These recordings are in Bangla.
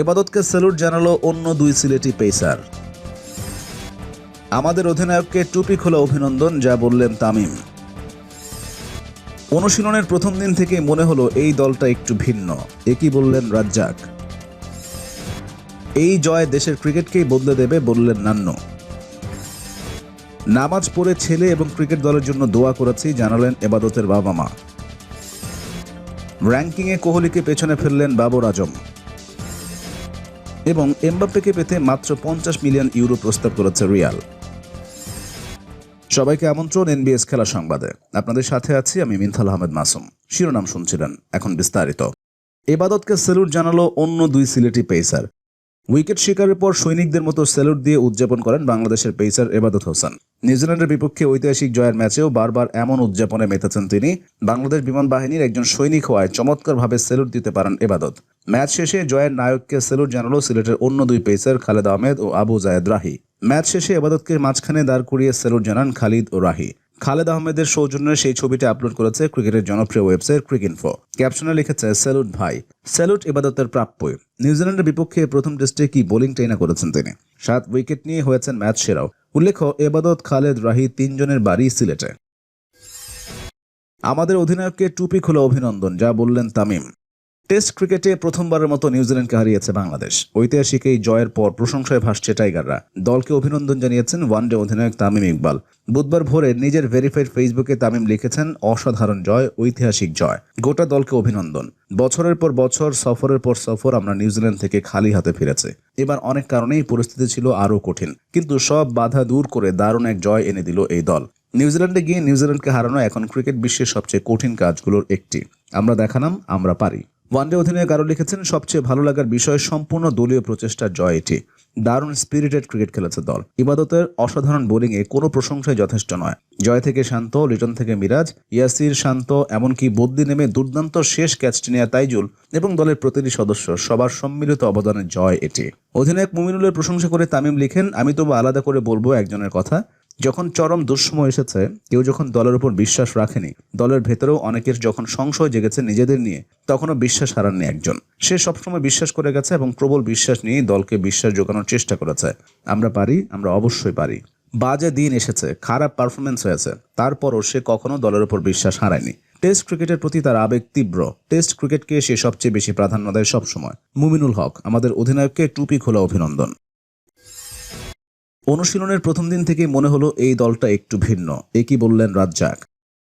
এবাদতকে স্যালুট জানালো অন্য দুই সিলেটি পেসার। আমাদের অধিনায়ককে টুপি খোলা অভিনন্দন, যা বললেন তামিম। অনুশীলনের প্রথম দিন থেকে মনে হলো এই দলটা একটু ভিন্ন। একই বললেন রাজ্জাক? এই জয় দেশের ক্রিকেটকেই বদলে দেবে বললেন নান্নু। নামাজ পড়ে ছেলে এবং ক্রিকেট দলের জন্য দোয়া করেছি, জানালেন এবাদতের বাবা মা। র্যাঙ্কিংয়ে কোহলিকে পেছনে ফেললেন বাবর আজম। এবং এমবাপ্পেকে পেতে মাত্র পঞ্চাশ মিলিয়ন ইউরো প্রস্তাব করেছে রিয়াল। সবাইকে আমন্ত্রণ এনবিএস খেলা সংবাদে। আপনাদের সাথে আছি আমি মিনথাল আহমেদ মাসুম। শিরোনাম শুনছিলেন এখন বিস্তারিত। এবাদতকে স্যালুট জানালো অন্য দুই সিলেটি পেসার। উইকেট শিকারের পর সৈনিকদের মতো স্যালুট দিয়ে উদযাপন করেন বাংলাদেশের পেসার এবাদত হোসেন। নিউজিল্যান্ডের বিপক্ষে ঐতিহাসিক জয়ের ম্যাচেও বারবার এমন উদযাপনে মেতেছেন তিনি। বাংলাদেশ বিমান বাহিনীর একজন সৈনিক হওয়ায় চমৎকারভাবে স্যালুট দিতে পারেন এবাদত। ম্যাচ শেষে জয়ের নায়ককে স্যালুট জানালো সিলেটের অন্য দুই পেসার খালেদ আহমেদ ও আবু জায়েদ রাহি। ম্যাচ শেষে এবাদতকে মাঝখানে দাঁড় করিয়ে সেলুট জানান খালিদ ও রাহি। খালেদ আহমেদের সৌজন্যে সেই ছবিটি আপলোড করেছে ক্রিকেটের জনপ্রিয় ওয়েবসাইট ক্রিকইনফো। ক্যাপশনে লিখেছে স্যালুট ভাই স্যালুট এবাদতের প্রাপ্যই। নিউজিল্যান্ডের বিপক্ষে প্রথম টেস্টে কি বোলিং ট্রেনা করেছেন তিনি? সাত উইকেট নিয়ে হয়েছেন ম্যাচ সেরাও। উল্লেখ্য, এবাদত খালেদ রাহি তিনজনের বাড়ি সিলেটে। আমাদের অধিনায়ককে টুপি খোলা অভিনন্দন, যা বললেন তামিম। টেস্ট ক্রিকেটে প্রথমবারের মতো নিউজিল্যান্ডকে হারিয়েছে বাংলাদেশ। ঐতিহাসিক এই জয়ের পর প্রশংসায় ভাসছে টাইগাররা। দলকে অভিনন্দন জানিয়েছেন ওয়ানডে অধিনায়ক তামিম ইকবাল। বুধবার ভোরে নিজের ভেরিফাইড ফেসবুকে তামিম লিখেছেন, অসাধারণ জয়, ঐতিহাসিক জয়। গোটা দলকে অভিনন্দন। বছরের পর বছর, সফরের পর সফর আমরা নিউজিল্যান্ড থেকে খালি হাতে ফিরেছে। এবার অনেক কারণেই পরিস্থিতি ছিল আরও কঠিন, কিন্তু সব বাধা দূর করে দারুণ এক জয় এনে দিল এই দল। নিউজিল্যান্ডে গিয়ে নিউজিল্যান্ডকে হারানো এখন ক্রিকেট বিশ্বের সবচেয়ে কঠিন কাজগুলোর একটি। আমরা দেখালাম, আমরা পারি। ওয়ানডে অধিনায়ক আরও লিখেছেন, সবচেয়ে ভালো লাগার বিষয় সম্পূর্ণ দলীয় প্রচেষ্টার জয় এটি। দারুণ স্পিরিটেড ক্রিকেট খেলেছে দল। ইবাদতের অসাধারণ বোলিংয়ে কোনো প্রশংসাই যথেষ্ট নয়। জয় থেকে শান্ত লিটন থেকে মিরাজ, ইয়াসির শান্ত, এমনকি বদ্যি নেমে দুর্দান্ত শেষ ক্যাচটি নেয়া তাইজুল এবং দলের প্রতিটি সদস্য, সবার সম্মিলিত অবদানের জয় এটি। অধিনায়ক মুমিনুলের প্রশংসা করে তামিম লিখেন, আমি তবু আলাদা করে বলব একজনের কথা। যখন চরম দুঃসময় এসেছে, কেউ যখন দলের উপর বিশ্বাস রাখেনি, দলের ভেতরেও অনেকের যখন সংশয় জেগেছে নিজেদের নিয়ে, তখনও বিশ্বাস হারাননি একজন। সে সবসময় বিশ্বাস করে গেছে এবং প্রবল বিশ্বাস নিয়ে দলকে বিশ্বাস জোগানোর চেষ্টা করেছে। আমরা পারি, আমরা অবশ্যই পারি। বাজে দিন এসেছে, খারাপ পারফরমেন্স হয়েছে। তারপরও সে কখনো দলের উপর বিশ্বাস হারায়নি। টেস্ট ক্রিকেটের প্রতি তার আবেগ তীব্র। টেস্ট ক্রিকেটকে সে সবচেয়ে বেশি প্রাধান্য দেয় সবসময়। মুমিনুল হক, আমাদের অধিনায়ককে টুপি খোলা অভিনন্দন। অনুশীলনের প্রথম দিন থেকে মনে হলো এই দলটা একটু ভিন্ন। একই বললেন Razzak.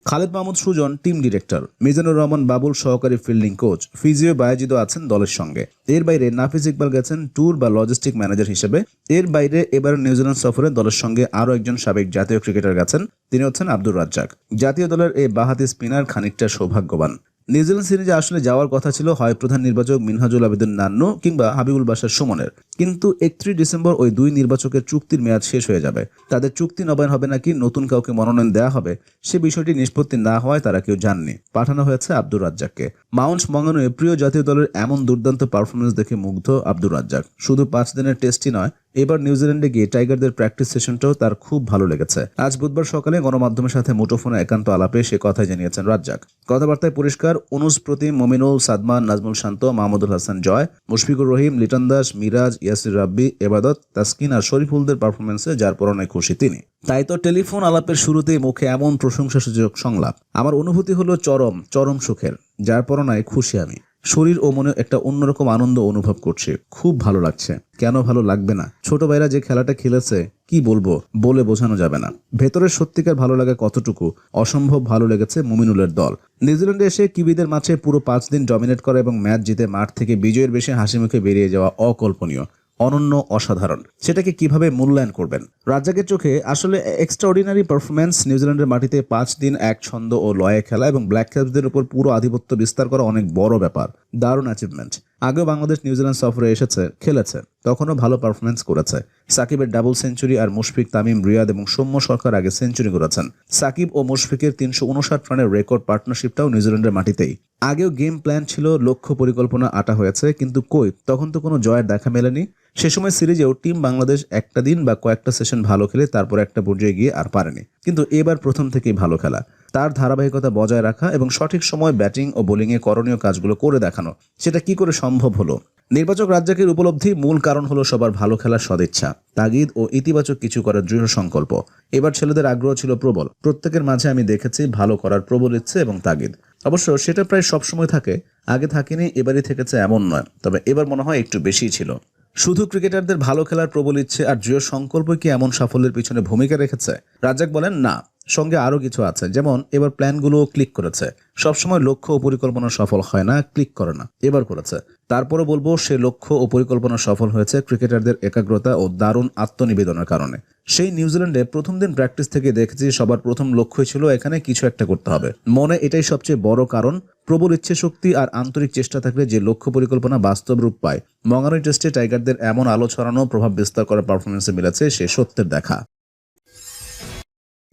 Khaled Mahmud Sujon, team director. Mizanur Rahman Babul সহকারী ফিল্ডিং কোচ। ফিজিও বায়াজিদ আছেন দলের সঙ্গে। এর বাইরে নাফিজ ইকবাল গেছেন ট্যুর বা লজিস্টিক ম্যানেজার হিসেবে। এর বাইরে এবার নিউজিল্যান্ড সফরে দলের সঙ্গে আরও একজন সাবেক জাতীয় ক্রিকেটার গেছেন। তিনি হচ্ছেন আব্দুর রাজ্জাক। জাতীয় দলের এই বাহাতি স্পিনার খানিকটা সৌভাগ্যবান। নিউজিল্যান্ড সিরিজে আসলে যাওয়ার কথা ছিল হয় প্রধান নির্বাচক মিনহাজুল আবেদুন নান্নু কিংবা হাবিবুল বাসার সুমনের। কিন্তু একত্রিশ ডিসেম্বর ওই দুই নির্বাচকের চুক্তির মেয়াদ শেষ হয়ে যাবে। তাদের চুক্তি নবায়ন হবে নাকি, নতুন কাউকে মনোনয়ন দেওয়া হবে, সে বিষয়টি নিষ্পত্তি না হওয়ায় তারা কেউ জাননি। পাঠানো হয়েছে আব্দুর রাজ্জাককে। মাউন্ট মঙ্গানুয়ে প্রিয় জাতীয় দলের এমন দুর্দান্ত পারফরমেন্স দেখে মুগ্ধ আব্দুর রাজ্জাক। শুধু পাঁচ দিনের টেস্টই নয়, এবার নিউজিল্যান্ডে গিয়ে টাইগারদের প্র্যাকটিস সেশনটাও তার খুব ভালো লেগেছে। আজ বুধবার সকালে গণমাধ্যমের সাথে মুঠোফোনে একান্ত আলাপে সে কথাই জানিয়েছেন রাজ্জাক। কথাবার্তায় পরিষ্কার অনুজ প্রতি মমিনুল সাদমান, নাজমুল শান্ত, মাহমুদুল হাসান জয়, মুশফিকুর রহিম, লিটন দাস, মিরাজ, ইয়াসির রাব্বি, এবাদত, তাসকিন আর শরীফুলদের পারফরমেন্সে যার পরনে খুশি তিনি। তাই তো টেলিফোন আলাপের শুরুতেই মুখে এমন প্রশংসাসূচক সংলাপ। আমার অনুভূতি হলো চরম চরম সুখের, যার পরনায় খুশি আমি। শরীর ও মনে একটা অন্যরকম আনন্দ অনুভব করছে। খুব ভালো লাগছে। কেন ভালো লাগবে না? ছোট ভাইরা যে খেলাটা খেলেছে, কি বলব? বলে বোঝানো যাবে না। ভেতরের সত্যিকার ভালো লাগা কতটুকু? অসম্ভব ভালো লেগেছে মুমিনুলের দল। নিউজিল্যান্ডে এসে কিবিদের মাঝে পুরো পাঁচ দিন ডমিনেট করা এবং ম্যাচ জিতে মাঠ থেকে বিজয়ের বেশি হাসিমুখে বেরিয়ে যাওয়া অকল্পনীয়। অনন্য অসাধারণ। সেটাকে কীভাবে মূল্যায়ন করবেন? রাজ্জাকের চোখে আসলে এক্সট্রা অর্ডিনারি পারফরমেন্স নিউজিল্যান্ডের মাটিতে পাঁচ দিন, এক ছন্দ ও লয়ে খেলা এবং ব্ল্যাক ক্যাপসদের উপর পুরো আধিপত্য বিস্তার করা অনেক বড় ব্যাপার। দারুণ অ্যাচিভমেন্ট আগেও বাংলাদেশ নিউজিল্যান্ড সফরে এসেছে, খেলেছে, তখনও ভালো পারফরমেন্স করেছে। সাকিবের ডাবল সেঞ্চুরি আর মুশফিক, তামিম, রিয়াদ এবং সৌম্য সরকার আগে সেঞ্চুরি করেছেন। সাকিব ও মুশফিকের তিনশো উনষাট রানের রেকর্ড পার্টনারশিপটাও নিউজিল্যান্ডের মাটিতেই। আগেও গেম প্ল্যান ছিল, লক্ষ্য পরিকল্পনা আটা হয়েছে, কিন্তু কই, তখন তো কোনো জয়ের দেখা মেলেনি। সে সময় সিরিজেও টিম বাংলাদেশ একটা দিন বা কয়েকটা সেশন ভালো খেলে তারপর একটা পর্যায়ে গিয়ে আর পারেনি। কিন্তু এবার প্রথম থেকেই ভালো খেলা। তার ধারাবাহিকতা বজায় রাখা এবং সঠিক সময় ব্যাটিং ও বোলিংয়ে করণীয় কাজগুলো করে দেখানো, সেটা কি করে সম্ভব হলো? নির্বাচক রাজ্জাকের উপলব্ধি মূল কারণ হলো সবার ভালো খেলার সদিচ্ছা, তাগিদ ও ইতিবাচক কিছু করার দৃঢ় সংকল্প। এবার ছেলেদের আগ্রহ ছিল প্রবল। প্রত্যেকের মাঝে আমি দেখেছি ভালো করার প্রবল ইচ্ছে এবং তাগিদ। অবশ্য সেটা প্রায় সবসময় থাকে, আগে থাকেনি, এবারই থেকেছে এমন নয়, তবে এবার মনে হয় একটু বেশিই ছিল। শুধু ক্রিকেটারদের ভালো খেলার প্রবল ইচ্ছে আর জিও সংকল্প কি এমন সাফল্যের পিছনে ভূমিকা রেখেছে? রাজ্জাক বলেন, না। সঙ্গে আরও কিছু আছে। যেমন, এবার প্ল্যানগুলো ক্লিক করেছে। সবসময় লক্ষ্য ও পরিকল্পনা সফল হয় না, ক্লিক করে না। এবার করেছে। তারপরে বলব, সে লক্ষ্য ও পরিকল্পনা সফল হয়েছে ক্রিকেটারদের একাগ্রতা ও দারুণ আত্মনিবেদনের কারণে। সেই নিউজিল্যান্ডে প্রথম দিন প্র্যাকটিস থেকে দেখেছি সবার প্রথম লক্ষ্যই ছিল এখানে কিছু একটা করতে হবে। মনে এটাই সবচেয়ে বড় কারণ, প্রবল ইচ্ছে শক্তি আর আন্তরিক চেষ্টা থাকলে যে লক্ষ্য পরিকল্পনা বাস্তব রূপ পায়। মঙ্গানুই টেস্টে টাইগারদের এমন আলো ছড়ানো, প্রভাব বিস্তার করার পারফরমেন্সে মিলেছে সে সত্যের দেখা।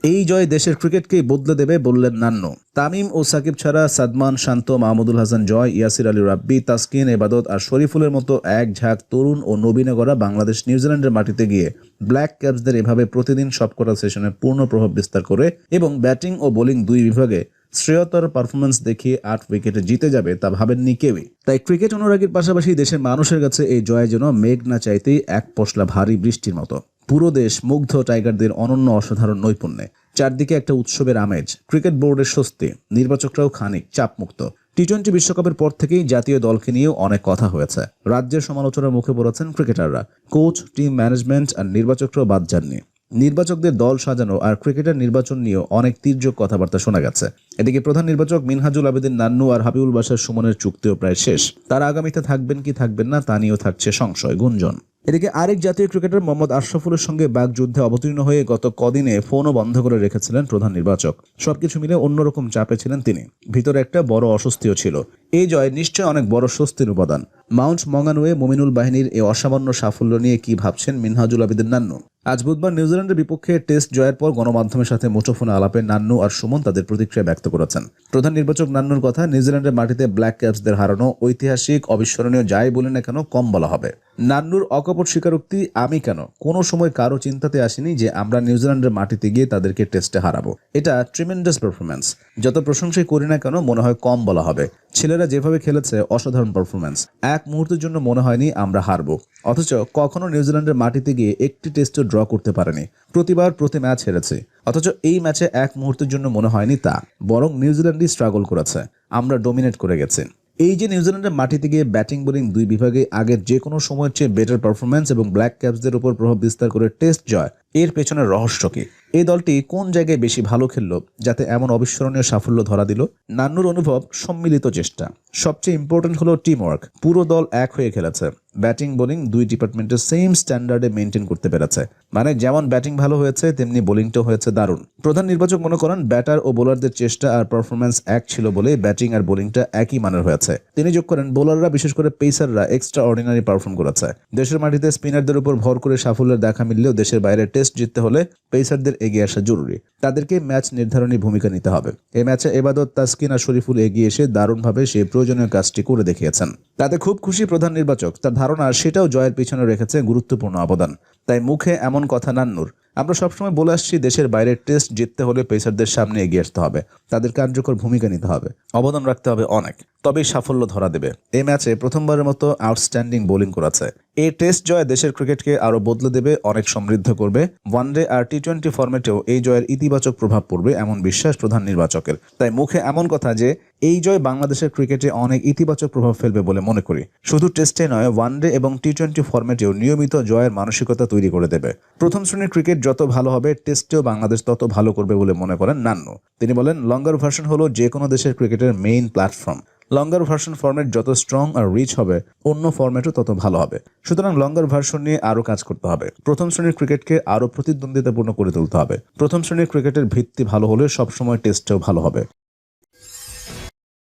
এই জয় দেশের ক্রিকেটকেই বদলে দেবে বললেন নান্নু। তামিম ও সাকিব ছাড়া সাদমান, শান্ত, মাহমুদুল হাসান, জয়, ইয়াসির আলী, রাব্বি, তাসকিন, এবাদত আর শরীফুলের মতো এক ঝাঁক তরুণ ও নবীনগরা বাংলাদেশ, নিউজিল্যান্ডের মাটিতে গিয়ে ব্ল্যাক ক্যাপসদের এভাবে প্রতিদিন সবকটা সেশনে পূর্ণ প্রভাব বিস্তার করে এবং ব্যাটিং ও বোলিং দুই বিভাগে শ্রেয়তর পারফরমেন্স দেখিয়ে আট উইকেটে জিতে যাবে তা ভাবেননি কেউই। তাই ক্রিকেট অনুরাগীর পাশাপাশি দেশের মানুষের কাছে এই জয় যেন মেঘ না চাইতেই এক পশলা ভারী বৃষ্টির মতো। পুরো দেশ মুগ্ধ টাইগারদের অনন্য অসাধারণ নৈপুণ্যে। চারদিকে একটা উৎসবের আমেজ, ক্রিকেট বোর্ডের স্বস্তি, নির্বাচকরাও খানিক চাপমুক্ত। টি টোয়েন্টি বিশ্বকাপের পর থেকেই জাতীয় দলকে নিয়েও অনেক কথা হয়েছে। রাজ্যের সমালোচনার মুখে পড়েছেন ক্রিকেটাররা। কোচ, টিম ম্যানেজমেন্ট আর নির্বাচকরাও বাদ যাননি। নির্বাচকদের দল সাজানো আর ক্রিকেটার নির্বাচন নিয়েও অনেক তীর্যক কথাবার্তা শোনা গেছে। এদিকে প্রধান নির্বাচক মিনহাজুল আবেদিন নান্নু আর হাবিবুল বাসার সুমনের চুক্তিও প্রায় শেষ। তারা আগামীতে থাকবেন কি থাকবেন না তা নিয়েও থাকছে সংশয়, গুঞ্জন। এদিকে আরেক জাতীয় ক্রিকেটার মোহাম্মদ আশরাফুলের সঙ্গে বাঘ যুদ্ধে অবতীর্ণ হয়ে গত কদিনে ফোনও বন্ধ করে রেখেছিলেন প্রধান নির্বাচক। সবকিছু মিলে অন্যরকম চাপে ছিলেন তিনি। ভিতরে একটা বড় অস্বস্তিও ছিল। এই জয় নিশ্চয় অনেক বড় স্বস্তির উপাদান। মাউন্ট মঙ্গানুয়ে মোমিনুল বাহিনীর এই অসামান্য সাফল্য নিয়ে কি ভাবছেন মিনহাজুল আবেদিন নান্নু? আজ বুধবার নিউজিল্যান্ডের বিপক্ষে টেস্ট জয়ের পর গণমাধ্যমের সাথে মুঠোফোনে আলাপে নান্নু আর সুমন তাদের প্রতিক্রিয়া ব্যক্ত করেছেন। প্রধান নির্বাচক নান্নুর কথা, নিউজিল্যান্ডের মাটিতে ব্ল্যাক ক্যাপসদের হারানো ঐতিহাসিক অবিস্মরণীয় যাই বলে না কেন কম বলা হবে। নান্নুর অকপট স্বীকারোক্তি, আমি কেন? কোনো সময় কারও চিন্তাতে আসেনি যে আমরা নিউজিল্যান্ডের মাটিতে গিয়ে তাদেরকে টেস্টে হারাবো। এটা ট্রিমেন্ডাস পারফরমেন্স যত প্রশংসাই করি না কেন, মনে হয় কম বলা হবে। ছেলেরা যেভাবে খেলেছে, অসাধারণ পারফরমেন্স এক মুহূর্তের জন্য মনে হয়নি আমরা হারবো। অথচ কখনো নিউজিল্যান্ডের মাটিতে গিয়ে একটি টেস্টও ড্র করতে পারেনি। প্রতিবার প্রতি ম্যাচ হেরেছে। অথচ এই ম্যাচে এক মুহূর্তের জন্য মনে হয়নি তা। বরং নিউজিল্যান্ডই স্ট্রাগল করেছে। আমরা ডোমিনেট করে গেছি। এই যে নিউজিল্যান্ডের মাটিতে গিয়ে ব্যাটিং বোলিং দুই বিভাগে আগের যে কোনো সময়ের চেয়ে বেটার পারফরমেন্স এবং ব্ল্যাক ক্যাপসদের উপর প্রভাব বিস্তার করে টেস্ট জয় এর পেছনের রহস্য কি? এই দলটি কোন জায়গায় বেশি ভালো খেললো যাতে এমন অবিস্মরণীয় সাফল্য ধরা দিল? নান্নুর অনুভব সম্মিলিত চেষ্টা। সবচেয়ে ইম্পর্টেন্ট হলো টিম ওয়ার্ক পুরো দল এক হয়ে খেলেছে। ব্যাটিং বোলিং দুই ডিপার্টমেন্টের সেম স্ট্যান্ডার্ডে মেনটেন করতে পেরেছে। মানে যেমন ব্যাটিং ভালো হয়েছে, তেমনি বোলিংটাও হয়েছে দারুণ। প্রধান নির্বাচক মনে করেন ব্যাটার ও বোলারদের চেষ্টা আর পারফরমেন্স এক ছিল বলে ব্যাটিং আর বোলিংটা একই মানের হয়েছে। তিনি যোগ করেন বোলাররা বিশেষ করে পেসাররা এক্সট্রা অর্ডিনারি পারফর্ম করেছে। দেশের মাটিতে স্পিনারদের উপর ভর করে সাফল্যের দেখা মিললেও দেশের বাইরে টেস্ট জিততে হলে পেসারদের এগিয়ে আসা জরুরি। তাদেরকে ম্যাচ নির্ধারণী ভূমিকা নিতে হবে। এই ম্যাচে এবাদত, তাসকিন আর শরীফুল এগিয়ে এসে দারুণভাবে সেই প্রয়োজনীয় কাজটি করে দেখিয়েছেন। তাতে খুব খুশি প্রধান নির্বাচক। তার ধারণা, সেটাও জয়ের পিছনে রেখেছে গুরুত্বপূর্ণ অবদান। তাই মুখে এমন কথা নান্নুর আমরা সবসময় বলে আসছি, দেশের বাইরের টেস্ট জিততে হলে পেসারদের সামনে এগিয়ে আসতে হবে। তাদের কার্যকর ভূমিকা নিতে হবে। অবদান রাখতে হবে অনেক। তবেই সাফল্য ধরা দেবে। এই ম্যাচে প্রথমবারের মতো আউটস্ট্যান্ডিং বোলিং করেছে। এই টেস্ট জয় দেশের ক্রিকেটকে আরও বদলে দেবে, অনেক সমৃদ্ধ করবে। ওয়ানডে আর টি টোয়েন্টি ফর্মেটেও এই জয়ের ইতিবাচক প্রভাব পড়বে, এমন বিশ্বাস প্রধান নির্বাচকের। তাই মুখে এমন কথা যে এই জয় বাংলাদেশের ক্রিকেটে অনেক ইতিবাচক প্রভাব ফেলবে বলে মনে করি। শুধু টেস্টে নয়, ওয়ানডে এবং টি টোয়েন্টি ফর্মেটেও নিয়মিত জয়ের মানসিকতা তৈরি করে দেবে। প্রথম শ্রেণির ক্রিকেট যত ভালো হবে, টেস্টেও বাংলাদেশ তত ভালো করবে বলে মনে করেন নান্নু। তিনি বলেন লঙ্গার ভার্সন হলো যে কোনো দেশের ক্রিকেটের main platform. Longer version format যত স্ট্রং আর রিচ হবে, অন্য ফরম্যাটও তত ভালো হবে। সুতরাং লঙ্গার ভার্সন নিয়ে আরও কাজ করতে হবে। প্রথম শ্রেণির ক্রিকেটকে আরও প্রতিদ্বন্দ্বিতাপূর্ণ করে তুলতে হবে। প্রথম শ্রেণির ক্রিকেটের ভিত্তি ভালো হলে সবসময় টেস্টেও ভালো হবে।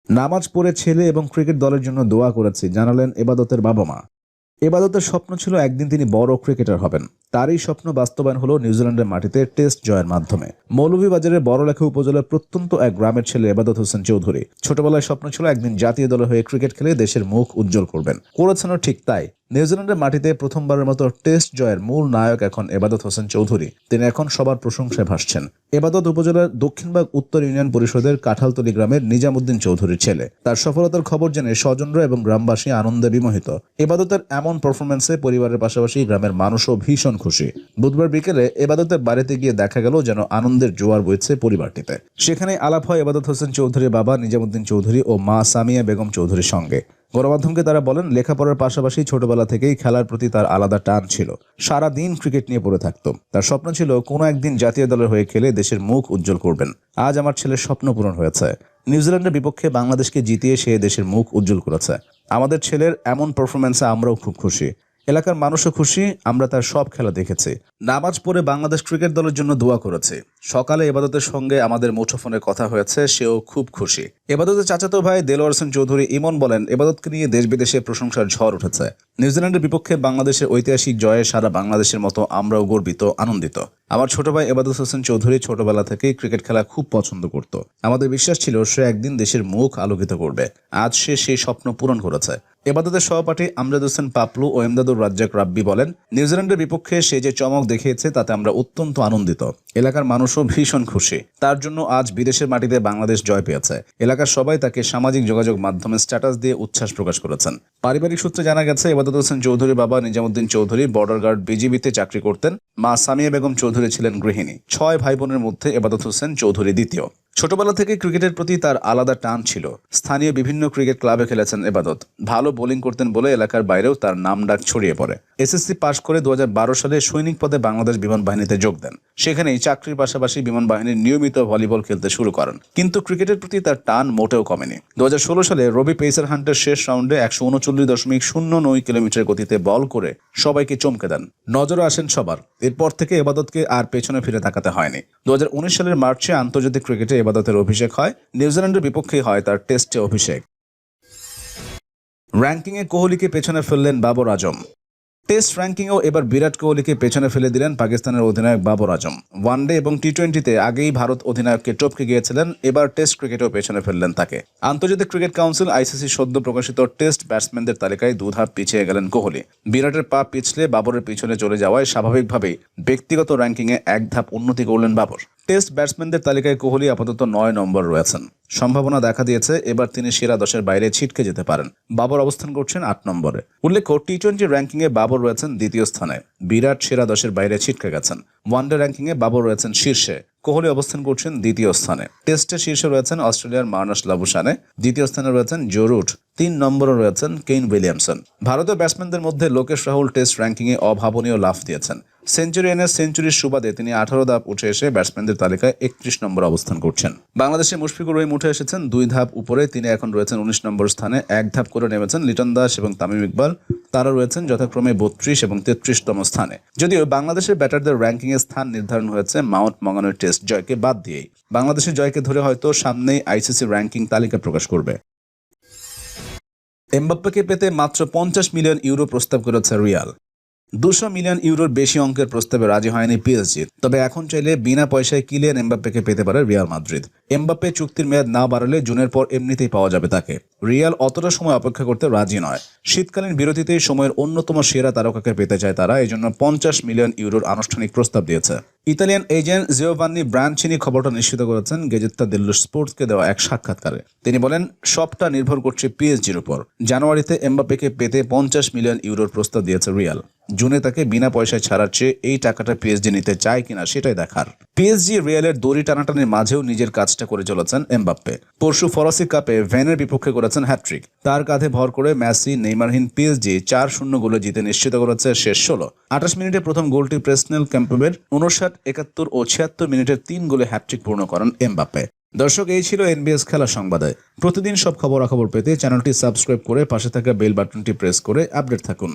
নামাজ পড়ে ছেলে এবং ক্রিকেট দলের জন্য দোয়া করেছে, জানালেন এবাদতের বাবা মা এবাদতের স্বপ্ন ছিল একদিন তিনি বড় ক্রিকেটার হবেন। তারই স্বপ্ন বাস্তবায়ন হলো নিউজিল্যান্ডের মাটিতে টেস্ট জয়ের মাধ্যমে। মৌলভীবাজারের বড়লেখা উপজেলার প্রত্যন্ত এক গ্রামের ছেলে এবাদত হোসেন চৌধুরী। ছোটবেলায় স্বপ্ন ছিল একদিন জাতীয় দলে হয়ে ক্রিকেট খেলে দেশের মুখ উজ্জ্বল করবেন। করেছেনও ঠিক তাই। নিউজিল্যান্ডের মাটিতে প্রথমবারের মতো টেস্ট জয়ের মূল নায়ক এখন এবাদত হোসেন চৌধুরী। তিনি এখন সবার প্রশংসায় ভাসছেন। এবাদত উপজেলার দক্ষিণবাগ উত্তর ইউনিয়ন পরিষদের কাঁঠালতলি গ্রামের নিজামুদ্দিন চৌধুরীর ছেলে। তার সফলতার খবর জেনে স্বজনরা এবং গ্রামবাসী আনন্দে বিমোহিত। এবাদতের এমন পারফরমেন্সে পরিবারের পাশাপাশি গ্রামের মানুষও ভীষণ খুশি। বুধবার বিকেলে এবাদতের বাড়িতে গিয়ে দেখা গেল যেন আনন্দের জোয়ার বইছে পরিবারটিতে। সেখানে আলাপ হয় এবাদত হোসেন চৌধুরীর বাবা নিজামুদ্দিন চৌধুরী ও মা সামিয়া বেগম চৌধুরীর সঙ্গে। গণমাধ্যমকে তারা বলেন, লেখাপড়ার পাশাপাশি ছোটবেলা থেকেই খেলার প্রতি তার আলাদা টান ছিল। সারা দিন ক্রিকেট নিয়ে পড়ে থাকতো। তার স্বপ্ন ছিল, কোনো একদিন জাতীয় দলের হয়ে খেলে দেশের মুখ উজ্জ্বল করবেন। আজ আমার ছেলের স্বপ্ন পূরণ হয়েছে। নিউজিল্যান্ডের বিপক্ষে বাংলাদেশকে জিতিয়ে সে দেশের মুখ উজ্জ্বল করেছে। আমাদের ছেলের এমন পারফরমেন্সে আমরাও খুব খুশি। এলাকার মানুষও খুশি, আমরা তার সব খেলা দেখেছি। নামাজ পড়ে বাংলাদেশ ক্রিকেট দলের জন্য দোয়া করেছে। সকালে এবাদতের সঙ্গে আমাদের মুঠোফোনে কথা হয়েছে, সেও খুব খুশি। এবাদতের চাচাতো ভাই দেলোয়ার হোসেন চৌধুরী ইমন বলেন, এবাদতকে নিয়ে দেশ বিদেশে প্রশংসার ঝড় উঠেছে। নিউজিল্যান্ডের বিপক্ষে বাংলাদেশের ঐতিহাসিক জয়ে সারা বাংলাদেশের মতো আমরাও গর্বিত, আনন্দিত। আমার ছোট ভাই এবাদত হোসেন চৌধুরী ছোটবেলা থেকেই ক্রিকেট খেলা খুব পছন্দ করত। আমাদের বিশ্বাস ছিল, সে একদিন দেশের মুখ আলোকিত করবে। আজ সে সেই স্বপ্ন পূরণ করেছে। এবাদতের সহপাঠী আমজাদ হোসেন পাপলু ও এমদাদুর রাজ্জাক রাব্বি বলেন নিউজিল্যান্ডের বিপক্ষে সে যে চমক দেখিয়েছে তাতে আমরা অত্যন্ত আনন্দিত। এলাকার মানুষও ভীষণ খুশি। তার জন্য আজ বিদেশের মাটিতে বাংলাদেশ জয় পেয়েছে। এলাকার সবাই তাকে সামাজিক যোগাযোগ মাধ্যমে স্ট্যাটাস দিয়ে উচ্ছ্বাস প্রকাশ করেছেন। পারিবারিক সূত্রে জানা গেছে, এবাদত হোসেন চৌধুরীর বাবা নিজামুদ্দিন চৌধুরী বর্ডার গার্ড বিজিবিতে চাকরি করতেন। মা সামিয়া বেগম চৌধুরী ছিলেন গৃহিণী। ছয় ভাই বোনের মধ্যে এবাদত হোসেন চৌধুরী দ্বিতীয়। ছোটবেলা থেকে ক্রিকেটের প্রতি তার আলাদা টান ছিল। স্থানীয় বিভিন্ন ক্রিকেট ক্লাবে খেলেছেন এবাদত। ভালো বোলিং করতেন বলে এলাকার বাইরেও তার নাম ডাক ছড়িয়ে পড়ে। এসএসসি পাশ করে দু হাজার বারো সালে সৈনিক পদে বাংলাদেশ বিমান বাহিনীতে যোগ দেন। সেখানেই চাকরির পাশাপাশি বিমান বাহিনীর নিয়মিত ভলিবল খেলতে শুরু করেন। কিন্তু ক্রিকেটের প্রতি তার টান মোটেও কমেনি। দু হাজার ষোলো সালে রবি পেসার হান্টের শেষ রাউন্ডে একশো উনচল্লিশ দশমিক শূন্য নয় কিলোমিটার গতিতে বল করে সবাইকে চমকে দেন। নজরে আসেন সবার। এরপর থেকে এবাদতকে আর পেছনে ফিরে তাকাতে হয়নি। দু হাজার উনিশ সালের মার্চে আন্তর্জাতিক ক্রিকেটে এবাদতের অভিষেক হয়। নিউজিল্যান্ডের বিপক্ষে হয় তার টেস্টে অভিষেক। র্যাঙ্কিংয়ে কোহলিকে পেছনে ফেললেন বাবর আজম। টেস্ট র্যাঙ্কিংয়েও এবার বিরাট কোহলিকে পেছনে ফেলে দিলেন পাকিস্তানের অধিনায়ক বাবর আজম। ওয়ানডে এবং টি টোয়েন্টিতে আগেই ভারত অধিনায়ককে টপকে গিয়েছিলেন, এবার টেস্ট ক্রিকেটেও পেছনে ফেললেন তাকে। আন্তর্জাতিক ক্রিকেট কাউন্সিল আইসিসি সদ্য প্রকাশিত টেস্ট ব্যাটসম্যানদের তালিকায় দুধাপ পিছিয়ে গেলেন কোহলি। বিরাটের পা পিছলে বাবরের পিছনে চলে যাওয়ায় স্বাভাবিকভাবেই ব্যক্তিগত র্যাঙ্কিংয়ে এক ধাপ উন্নতি করলেন বাবর। টেস্ট ব্যাটসম্যানদের তালিকায় কোহলি আপাতত নয় নম্বর রয়েছেন। সম্ভাবনা দেখা দিয়েছে, এবার তিনি সেরা দশের বাইরে ছিটকে যেতে পারেন। বাবর অবস্থান করছেন আট নম্বরে। উল্লেখ্য টি টোয়েন্টি র্যাঙ্কিংয়ে বাবর রয়েছেন দ্বিতীয় স্থানে। বিরাট সেরা দশের বাইরে ছিটকে গেছেন। ওয়ানডে র্যাঙ্কিংয়ে বাবর রয়েছেন শীর্ষে। কোহলি অবস্থান করছেন দ্বিতীয় স্থানে। টেস্টে শীর্ষে রয়েছেন অস্ট্রেলিয়ার মার্নাস লাবুসানে দ্বিতীয় স্থানে রয়েছেন জোরুট তিন নম্বরে রয়েছেন কেইন উইলিয়ামসন। ভারতীয় ব্যাটসম্যানদের মধ্যে লোকেশ রাহুল টেস্ট র্যাঙ্কিংয়ে অভাবনীয় লাফ দিয়েছেন। সেঞ্চুরি এনে সেঞ্চুরির সুবাদে তিনি আঠারো ধাপ উঠে এসে ব্যাটসম্যানদের তালিকায় একত্রিশ নম্বর অবস্থান করছেন। বাংলাদেশে মুশফিকুর রহিম উঠে এসেছেন দুই ধাপ উপরে। তিনি এখন রয়েছেন উনিশ নম্বর স্থানে। এক ধাপ করে নেমেছেন লিটন দাস এবং তামিম ইকবাল। তারা রয়েছেন যথাক্রমে বত্রিশ এবং তেত্রিশতম স্থানে। যদিও বাংলাদেশের ব্যাটারদের র্যাঙ্কিংয়ে স্থান নির্ধারণ হয়েছে মাউন্ট মঙ্গানোর টেস্ট জয়কে বাদ দিয়েই। বাংলাদেশের জয়কে ধরে হয়তো সামনেই আইসিসি র্যাঙ্কিং তালিকা প্রকাশ করবে। এমবাপ্পেকে পেতে মাত্র পঞ্চাশ মিলিয়ন ইউরো প্রস্তাব করেছে রিয়াল। দুশো মিলিয়ন ইউরোর বেশি অঙ্কের প্রস্তাবে রাজি হয়নি পিএসজি। তবে এখন চাইলে বিনা পয়সায় কিলিয়ান এমবাপ্পেকে পেতে পারে রিয়াল মাদ্রিদ। এমবাপ্পে চুক্তির মেয়াদ না বাড়ালে জুনের পর এমনিতেই পাওয়া যাবে তাকে। রিয়াল অতটা সময় অপেক্ষা করতে রাজি নয়। শীতকালীন বিরতিতেই সময়ের অন্যতম সেরা তারকাকে পেতে চায় তারা এই জন্য পঞ্চাশ মিলিয়ন ইউরোর আনুষ্ঠানিক প্রস্তাব দিয়েছে। ইতালিয়ান এজেন্ট জিওভান্নি ব্রাঞ্চিনি খবরটা নিশ্চিত করেছেন গেজেত্তা দিল্লু স্পোর্টসকে দেওয়া এক সাক্ষাৎকারে। তিনি বলেন, সবটা নির্ভর করছে পিএসজির উপর। জানুয়ারিতে এমবাপ্পেকে পেতে পঞ্চাশ মিলিয়ন ইউরোর প্রস্তাব দিয়েছে রিয়াল। জুনে তাকে বিনা পয়সায় ছাড়ার চেয়ে এই টাকাটা পিএসজি নিতে চায় কিনা সেটাই দেখার। পিএসজি রিয়ালের দড়ি টানাটানির মাঝেও নিজের কাজটা করে চলেছেন এমবাপ্পে। পরশু ফরাসি কাপে ভ্যানের বিপক্ষে করেছেন হ্যাট্রিক তার কাঁধে ভর করে মেসি, নেইমারহীন পিএসজি চার শূন্য গোলে জিতে নিশ্চিত করেছে শেষ ষোলো। আঠাশ মিনিটে প্রথম গোলটি প্রেসনেল ক্যাম্পের উনষাট একাত্তর ও ছিয়াত্তর মিনিটের তিন গোলে হ্যাট্রিক পূর্ণ করেন এমবাপ্পে। দর্শক, এই ছিল এনবিএস খেলা সংবাদে। প্রতিদিন সব খবরাখবর পেতে চ্যানেলটি সাবস্ক্রাইব করে পাশে থাকা বেল বাটনটি প্রেস করে আপডেট থাকুন।